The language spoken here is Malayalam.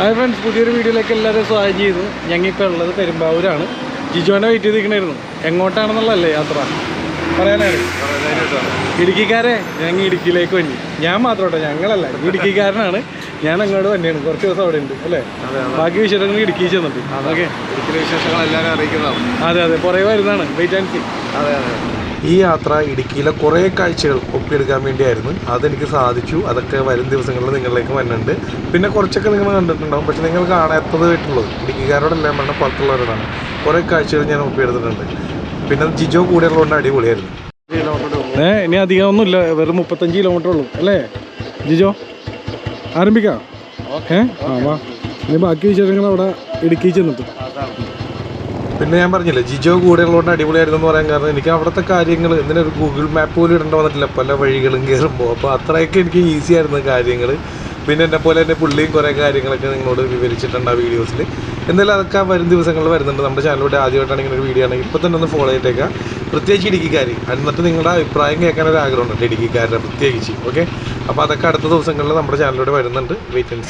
ഹായ് ഫ്രണ്ട്സ് പുതിയൊരു വീഡിയോയിലേക്ക് എല്ലാവരും സ്വാഗതം ചെയ്തു. ഞങ്ങൾക്ക് ഉള്ളത് പെരുമ്പാവൂരാണ്. ജിജോനെ വെയിറ്റ് ചെയ്തിരിക്കണായിരുന്നു. എങ്ങോട്ടാണെന്നുള്ളതല്ലേ യാത്ര? പറയാനാണ്. ഇടുക്കിക്കാരെ ഞങ്ങൾ ഇടുക്കിയിലേക്ക് വന്നി. ഞാൻ മാത്രം കേട്ടോ ഞങ്ങളല്ല. ഇടുക്കിക്കാരനാണ്. ഞാൻ അങ്ങോട്ട് തന്നെയാണ് കുറച്ച് ദിവസം അവിടെ ഉണ്ട് അല്ലേ? ബാക്കി വിശേഷങ്ങൾ ഇടുക്കി ചെന്നിട്ട്. അതൊക്കെ ഇടുക്കിയിലെ വിശേഷങ്ങൾ എല്ലാവരും അറിയിക്കുന്നതാണ്. അതെ അതെ. പുറകെ വരുന്നതാണ്. വെയിറ്റ് ആൻഡ് സി അതെ അതെ. ഈ യാത്ര ഇടുക്കിയിലെ കുറേ കാഴ്ചകൾ ഒപ്പിയെടുക്കാൻ വേണ്ടിയായിരുന്നു. അതെനിക്ക് സാധിച്ചു. അതൊക്കെ വരും ദിവസങ്ങളിൽ നിങ്ങളിലേക്ക് വരുന്നുണ്ട്. പിന്നെ കുറച്ചൊക്കെ നിങ്ങൾ കണ്ടിട്ടുണ്ടാവും. പക്ഷെ നിങ്ങൾ കാണാത്തതായിട്ടുള്ളത് ഇടുക്കിക്കാരോടെല്ലാം പറഞ്ഞ പുറത്തുള്ളവരോടാണ് കുറേ കാഴ്ചകൾ ഞാൻ ഒപ്പിയെടുത്തിട്ടുണ്ട്. പിന്നെ ജിജോ കൂടെ ഉള്ളതുകൊണ്ട് അടിപൊളിയായിരുന്നു. ഏ ഇനി അധികം ഒന്നുമില്ല വെറും മുപ്പത്തഞ്ച് കിലോമീറ്റർ ഉള്ളൂ. അല്ലേ? ജിജോ ആരംഭിക്കാം. ഏ? ആ വാ. ഇനി ബാക്കി വിശേഷങ്ങൾ അവിടെ ഇടുക്കി ചെന്നിട്ട്. പിന്നെ ഞാൻ പറഞ്ഞില്ലേ ജിജോ കൂടെ ഉള്ളതുകൊണ്ട് അടിപൊളിയായിരുന്നു എന്ന് പറയാൻ കാരണം എനിക്ക് അവിടുത്തെ കാര്യങ്ങൾ ഇതിനൊരു ഗൂഗിൾ മാപ്പ് പോലും ഇടേണ്ട വന്നിട്ടില്ല പല വഴികളും കയറുമ്പോൾ അപ്പോൾ അത്രയൊക്കെ എനിക്ക് ഈസി ആയിരുന്നു കാര്യങ്ങൾ പിന്നെ എന്നെ പോലെ തന്നെ പുള്ളിയും കുറേ കാര്യങ്ങളൊക്കെ നിങ്ങളോട് വിവരിച്ചിട്ടുണ്ട് ആ വീഡിയോസിൽ എന്തായാലും അതൊക്കെ വരും ദിവസങ്ങളിൽ വരുന്നുണ്ട്. നമ്മുടെ ചാനലിലൂടെ ആദ്യമായിട്ടാണ് ഇങ്ങനെ ഒരു വീഡിയോ ആണെങ്കിൽ ഇപ്പോൾ തന്നെ ഒന്ന് ഫോളോ ചെയ്തേക്കാം. പ്രത്യേകിച്ച് ഇടുക്കിക്കാർ എന്നിട്ട് നിങ്ങളുടെ അഭിപ്രായം കേൾക്കാൻ ഒരു ആഗ്രഹമുണ്ട് ഇടുക്കിക്കാരുടെ പ്രത്യേകിച്ച്. ഓക്കെ അപ്പോൾ അതൊക്കെ അടുത്ത ദിവസങ്ങളിൽ നമ്മുടെ ചാനലിലൂടെ വരുന്നുണ്ട്. Wait and